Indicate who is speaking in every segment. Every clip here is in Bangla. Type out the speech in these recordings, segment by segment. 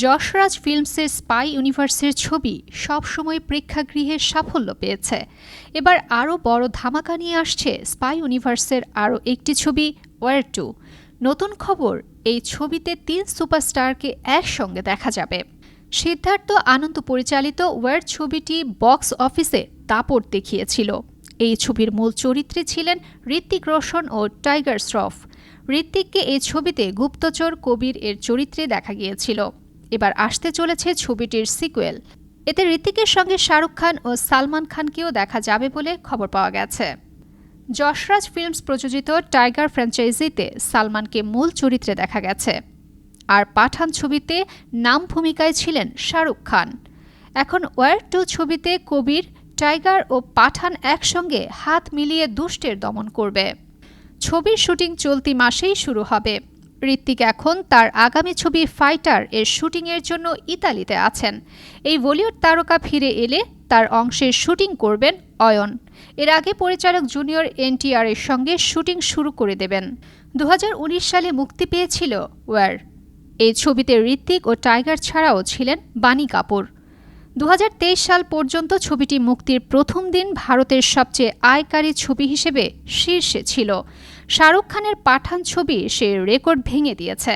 Speaker 1: যশরাজ ফিল্মসের স্পাই ইউনিভার্সের ছবি সবসময় প্রেক্ষাগৃহে সাফল্য পেয়েছে। এবার আরও বড় ধামাকা নিয়ে আসছে স্পাই ইউনিভার্সের আরও একটি ছবি ওয়ার টু নতুন খবর, এই ছবিতে তিন সুপারস্টারকে একসঙ্গে দেখা যাবে। সিদ্ধার্থ আনন্দ পরিচালিত ওয়ার ছবিটি বক্স অফিসে দাপট দেখিয়েছিল। এই ছবির মূল চরিত্রে ছিলেন ঋত্বিক রোশন ও টাইগার শ্রফ। ঋত্বিককে এই ছবিতে গুপ্তচর কবির এর চরিত্রে দেখা গিয়েছিল। এবার আসতে চলেছে ছবিটির সিকুয়েল। এতে ঋত্বিকের সঙ্গে শাহরুখ খান ও সালমান খানকেও দেখা যাবে বলে খবর পাওয়া গেছে। যশরাজ ফিল্মস প্রযোজিত টাইগার ফ্র্যাঞ্চাইজিতে সালমানকে মূল চরিত্রে দেখা গেছে। আর পাঠান ছবিতে নাম ভূমিকায় ছিলেন শাহরুখ খান। এখন ওয়ার টু ছবিতে কবির, টাইগার ও পাঠান একসঙ্গে হাত মিলিয়ে দুষ্টের দমন করবে। ছবির শুটিং চলতি মাসেই শুরু হবে। ঋত্বিক এখন তার আগামী ছবি ফাইটার এর শুটিংয়ের জন্য ইতালিতে আছেন। এই বলিউড তারকা ফিরে এলে তার অংশের শুটিং করবেন অয়ন। এর আগে পরিচালক জুনিয়র এনটিআর এর সঙ্গে শুটিং শুরু করে দেবেন। দু হাজার উনিশ সালে মুক্তি পেয়েছিল ওয়ার এই ছবিতে ঋত্বিক ও টাইগার ছাড়াও ছিলেন বাণী কাপুর। দু হাজার তেইশ সাল পর্যন্ত ছবিটি মুক্তির প্রথম দিন ভারতের সবচেয়ে আয়কারী ছবি হিসেবে শীর্ষে ছিল। শাহরুখ খানের পাঠান ছবি সে রেকর্ড ভেঙে দিয়েছে।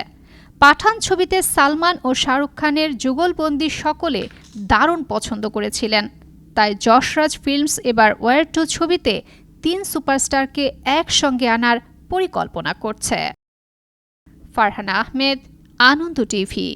Speaker 1: পাঠান ছবিতে সালমান ও শাহরুখ খানের যুগলবন্দি সকলে দারুণ পছন্দ করেছিলেন। তাই যশরাজ ফিল্মস এবার ওয়ার টু ছবিতে তিন সুপারস্টারকে একসঙ্গে আনার পরিকল্পনা করছে। ফারহানা আহমেদ, আনন্দ টিভি।